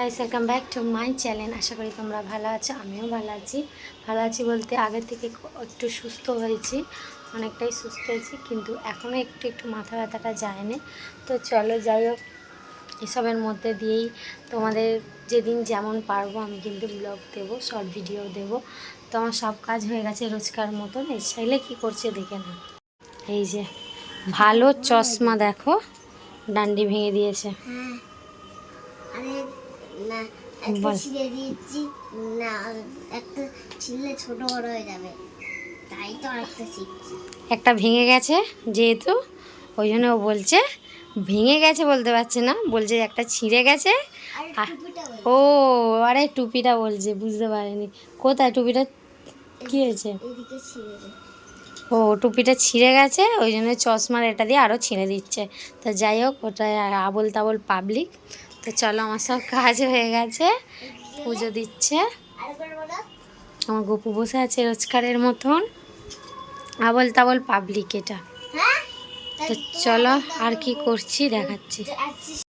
Guys welcome back to my channel আশা করি তোমরা ভালো আছো, আমিও ভালো আছি। ভালো আছি বলতে আগের থেকে একটু সুস্থ হয়েছি, অনেকটাই সুস্থ হয়েছি কিন্তু এখনও একটু একটু মাথা ব্যথাটা যায়নি। তো চলো যাই হোক, এসবের মধ্যে দিয়েই তোমাদের যেদিন যেমন পারব আমি কিন্তু ব্লগ দেবো শর্ট ভিডিও দেবো। তো আমার সব কাজ হয়ে গেছে রোজকার মতন, এই ছেলে কী করছে দেখে না এই যে, ভালো চশমা দেখো, ডান্ডি ভেঙে দিয়েছে। হ্যাঁ। না একটা ছিঁড়ে দিয়েছি না একটা ছিঁড়লে ছোট বড় হয়ে যাবে। তাই তো শিখছি একটা ভেঙে গেছে যেহেতু ওই জন্য ও বলছে ভেঙে গেছে বলতে পারছে না বলছে একটা ছিঁড়ে গেছে। ও আরে টুপিটা বলছে বুঝতে পারিনি। কোথায় টুপিটা? কি হয়েছে? ও টুপিটা ছিঁড়ে গেছে ওই জন্য চশমার এটা দিয়ে আরও ছিঁড়ে দিচ্ছে। তো যাই হোক ওটা আবল তাবল পাবলিক তো চলো আমার সব কাজ হয়ে গেছে, পুজো দিচ্ছে। আমার গপু বসে আছে রোজকারের মতন। আবল তাবল পাবলিক এটা। তো চলো আর কি করছি দেখাচ্ছি।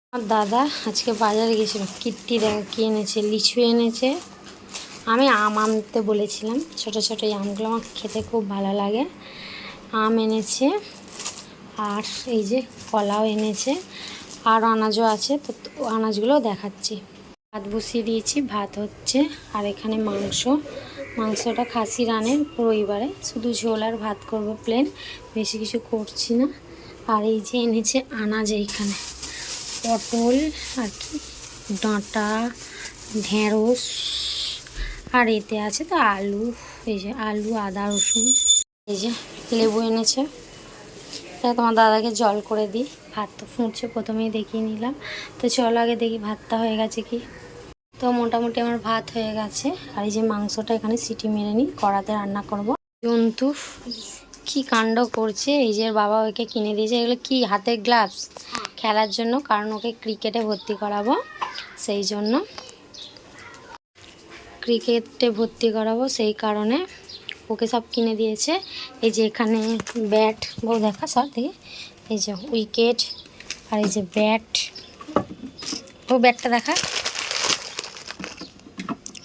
আমার দাদা আজকে বাজারে গেছিল কীর্তি দেখা কি এনেছে, লিচু এনেছে। আমি আম আনতে বলেছিলাম, ছোট ছোট আমগুলো আমার খেতে খুব ভালো লাগে। আম এনেছে, আর এই যে কলাও এনেছে। আর আনাজও আছে, তো আনাজগুলো দেখাচ্ছি। ভাত বসিয়ে দিয়েছি, ভাত হচ্ছে, আর এখানে মাংস। মাংসটা খাসি রানের রবিবারে শুধু ঝোল আর ভাত করব প্লেন বেশি কিছু করছি না। আর এই যে এনেছে আনাজ এইখানে। পটল আর কি, ডাঁটা, ঢেঁড়স, আর এতে আছে তো আলু, এই যে আলু, আদা, রসুন, এই যে লেবু এনেছে। তা তোমার দাদাকে জল করে দিই। ভাত তো ফুটছে, প্রথমেই দেখিয়ে নিলাম। তো চলো আগে দেখি ভাতটা হয়ে গেছে কি। তো মোটামুটি আমার ভাত হয়ে গেছে। আর এই যে মাংসটা এখানে সিটি মেরে নিই, কড়াতে রান্না করব। জন্তু, কি কাণ্ড করছে? এই যে বাবা ওকে কিনে দিয়েছে। এগুলো কি, হাতের গ্লাভস খেলার জন্য, কারণ ওকে ক্রিকেটে ভর্তি করাবো। সেই জন্য ক্রিকেটে ভর্তি করাবো, সেই কারণে ওকে সব কিনে দিয়েছে। এই যে এখানে ব্যাট বউ দেখা সব দেখে। এই যে উইকেট আর এই যে ব্যাট ও ব্যাটটা দেখা।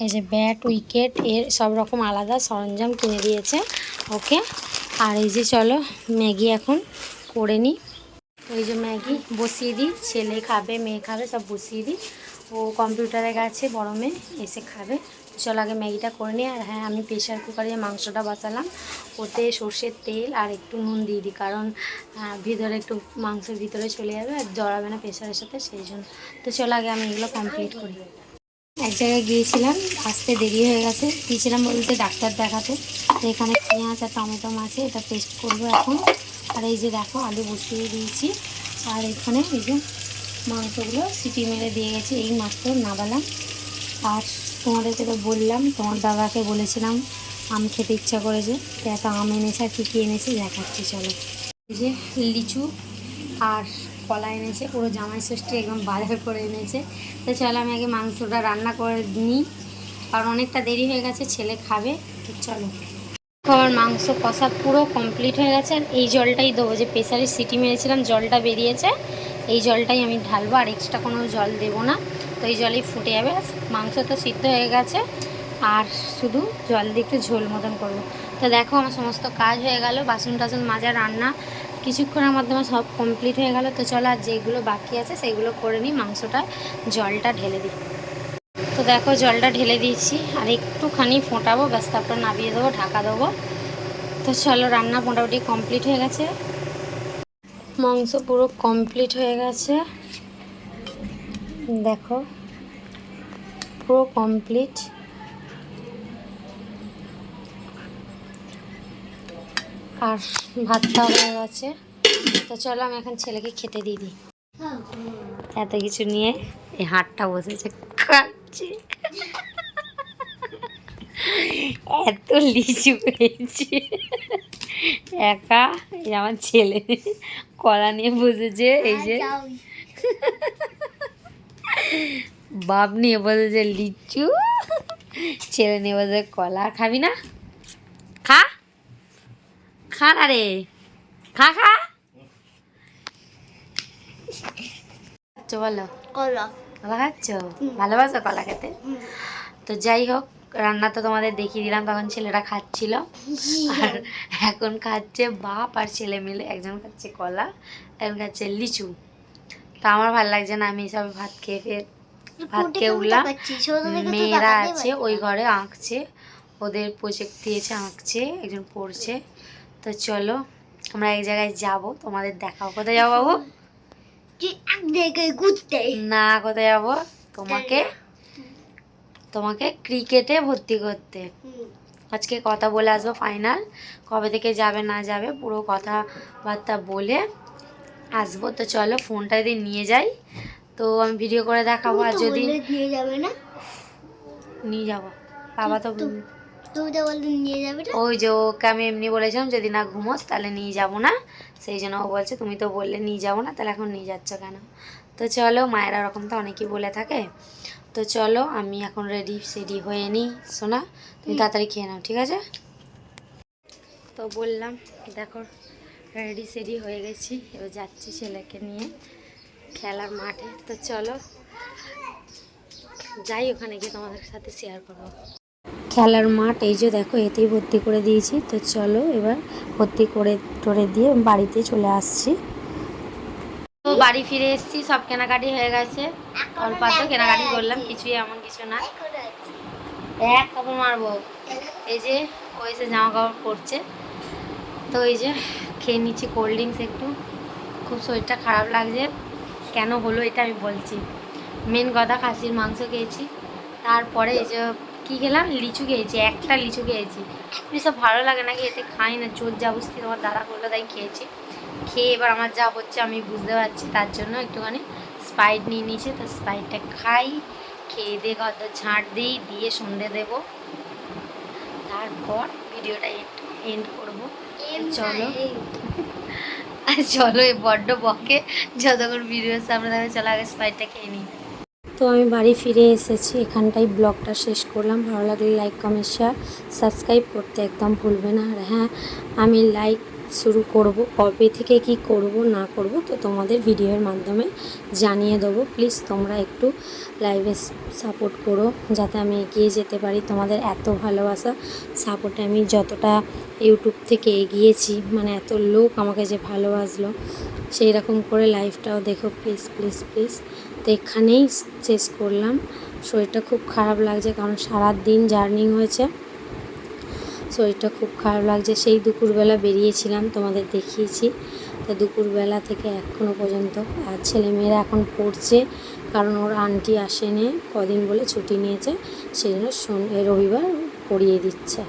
এই যে ব্যাট উইকেট এর সব রকম আলাদা সরঞ্জাম কিনে দিয়েছে ওকে। আর এই যে চলো, ম্যাগি এখন করে নিই ওই যে ম্যাগি বসিয়ে দিই, ছেলে খাবে, মেয়ে খাবে, সব বসিয়ে দিই। ও কম্পিউটারে গেছে, বড় মেয়ে, এসে খাবে। চল আগে ম্যাগিটা করে নিই আর হ্যাঁ আমি প্রেশার কুকারে মাংসটা বসালাম, ওতে সর্ষের তেল আর একটু নুন দিয়ে দিই, কারণ ভিতরে একটু মাংসের ভিতরে চলে যাবে আর জড়াবে না প্রেশারের সাথে, সেই জন্য। তো চল আগে আমি এগুলো কমপ্লিট করি। এক জায়গায় গিয়েছিলাম, আসতে দেরি হয়ে গেছে, গিয়েছিলাম বলতে ডাক্তার দেখাতে। তো এখানে পেঁয়াজ আর টমেটো আছে, এটা পেস্ট করব এখন। আর এই যে দেখো, আলু বসিয়ে দিয়েছি। আর এখানে এই যে মাংসগুলো সিটি মেরে দিয়ে গেছি এই মাত্র নাবালাম আর তোমাদেরকে তো বললাম, তোমার দাদাকে বলেছিলাম, আম খেতে ইচ্ছা করেছে। এত আম এনেছে আর কী কী এনেছে দেখাচ্ছি, চলো। এই যে লিচু আর কলা এনেছে, পুরো জামাই ষষ্ঠী একদম বাজার করে এনেছে। তো চলো আমি আগে মাংসটা রান্না করে নিই। কারণ অনেকটা দেরি হয়ে গেছে, ছেলে খাবে। তো চলো। আমার মাংস কষা পুরো কমপ্লিট হয়ে গেছে। আর এই জলটাই দেবো, যে প্রেসারে সিটি মেরেছিলাম, জলটা বেরিয়েছে। এই জলটাই আমি ঢালবো, আর এক্সট্রা কোনো জল দেবো না। তো এই জলেই ফুটে যাবে। মাংস তো সিদ্ধ হয়ে গেছে। আর শুধু জল দিয়ে একটু ঝোল মতন করব। তো দেখো, আমার সমস্ত কাজ হয়ে গেল। বাসন টাসন মাজা, রান্না কিছুক্ষণের মাধ্যমে সব কমপ্লিট হয়ে গেল। তো চলো, আর যেগুলো বাকি আছে, সেগুলো করে নিই। মাংসটা, জলটা ঢেলে দিই। তো দেখো, জলটা ঢেলে দিয়েছি। আর একটুখানি ফোটাবো। ব্যাস, তারপর নামিয়ে দেবো, ঢাকা দেবো। তো চলো, রান্না মোটামুটি কমপ্লিট হয়ে গেছে। মাংস পুরো কমপ্লিট হয়ে গেছে। দেখো, পুরো কমপ্লিট আর ভাতটা হয়ে গেছে। তো চলো আমি এখন ছেলেকে খেতে দিয়ে দিই। এত কিছু নিয়ে এই হাটটা বসেছে খাচ্ছে এত লিচু পেয়েছি। একা, এই আমার ছেলে। কলা নিয়ে বসেছে এই যে বাপ নিয়ে বসেছে লিচু। ছেলে নিয়ে বসেছে কলা। খাবি না? খা। খা না রে। খা খা। বলো? কলা। কলা খাচ্ছ? ভালোবাসো কলা খেতে? তো যাই হোক রান্না তো তোমাদের দেখিয়ে দিলাম তখন ছেলেরা খাচ্ছিল। আর এখন খাচ্ছে বাপ আর ছেলে মিলে একজন খাচ্ছে কলা একজন খাচ্ছে লিচু। তো আমার ভালো লাগছে না আমি সব ভাত খেয়ে ফের ভাত খেয়ে উঠলাম। মেয়েরা আছে ওই ঘরে আঁকছে ওদের প্রজেক্ট দিয়েছে আঁকছে একজন পড়ছে। তো চলো আমরা এক জায়গায় যাব তোমাদের দেখাও কোথায় যাব বাবু? না কোথায় যাব? তোমাকে তোমাকে ক্রিকেটে ভর্তি করতে। আজকে কথা বলে আসব ফাইনাল কবে থেকে যাবে না যাবে পুরো কথাবার্তা বলে আসব। তো চলো ফোনটা যদি নিয়ে যাই তো আমি ভিডিও করে দেখাবো আর যদি নিয়ে যাবে না। নিয়ে যাব। বাবা তো তুই- তুই তো বললে নিয়ে যাবে না। ওই যে ওকে আমি এমনি বলেছিলাম যদি না ঘুমোস তাহলে নিয়ে যাব না। সেই জন্য ও বলছে তুমি তো বললে নিয়ে যাব না তাহলে এখন নিয়ে যাচ্ছ কেন? তো চলো মায়েরা ওরকম তো অনেকেই বলে থাকে। তো চলো আমি এখন রেডি সেডি হয়ে নিই। সোনা তুমি তাড়াতাড়ি খেয়ে নাও ঠিক আছে? তো বললাম দেখো রেডি সেডি হয়ে গেছি। এবার যাচ্ছি ছেলেকে নিয়ে খেলার মাঠে। তো চলো যাই ওখানে গিয়ে তোমাদের সাথে শেয়ার করব। খেলার মাঠ এই যে দেখো এতেই ভর্তি করে দিয়েছি। তো চলো এবার ভর্তি করে টরে দিয়ে বাড়িতে চলে আসছি। তো বাড়ি ফিরে এসেছি সব কেনাকাটি হয়ে গেছে। অল্প কেনাকাটি করলাম, কিছুই এমন কিছু না। এক কাপড় মারবো। এই যে, ও এসে জামা কাপড় পরছে। তো এই যে, খেয়ে নিচ্ছি কোল্ড ড্রিঙ্কস একটু। খুব শরীরটা খারাপ লাগছে। কেন হলো এটা আমি বলছি। মেন কথা, খাসির মাংস খেয়েছি। তারপরে এই যে, কী খেলাম? লিচু খেয়েছি, একটা লিচু খেয়েছি। সব ভালো লাগে নাকি, এতে খাই না, চোর জাবস্তি তোমার দাদা করল তাই খেয়েছি। খেয়ে এবার আমার যা হচ্ছে আমি বুঝতে পারছি, তার জন্য একটুখানি স্পাইট নিয়ে নিয়েছি তো স্পাইটটা খাই খেয়ে দিয়ে কত ঝাঁট দিই দিয়ে সন্ধে দেবো। তারপর ভিডিওটা এন্ড করব। চলো। চলো এই বড্ড বকে যতক্ষণ ভিডিওর সামনে থাকবে চলো আগে স্পাইটটা খেয়ে নিই। তো আমি বাড়ি ফিরে এসেছি এখানটাই ব্লগটা শেষ করলাম। ভালো লাগলে লাইক কমেন্ট শেয়ার সাবস্ক্রাইব করতে একদম ভুলবে না। আর হ্যাঁ আমি লাইক শুরু করব, কবে থেকে কি করব, না করব, তো তোমাদের ভিডিওর মাধ্যমে জানিয়ে দেবো। প্লিজ তোমরা একটু লাইভে সাপোর্ট করো, যাতে আমি এগিয়ে যেতে পারি। তোমাদের এত ভালোবাসা সাপোর্টে আমি যতটা ইউটিউব থেকে এগিয়েছি মানে এত লোক আমাকে যে ভালোবাসলো, সেই রকম করে লাইভটাও দেখো। প্লিজ প্লিজ প্লিজ, তো এখানেই শেষ করলাম। শরীরটা খুব খারাপ লাগছে, কারণ সারা দিন জার্নি হয়েছে। শরীরটা খুব খারাপ লাগছে। সেই দুপুরবেলা বেরিয়েছিলাম, তোমাদের দেখিয়েছি। তো দুপুরবেলা থেকে এখনও পর্যন্ত আর ছেলেমেয়েরা এখন পড়ছে, কারণ ওর আন্টি আসেনি, কদিন বলে ছুটি নিয়েছে সেই জন্য রবিবার পড়িয়ে দিচ্ছে।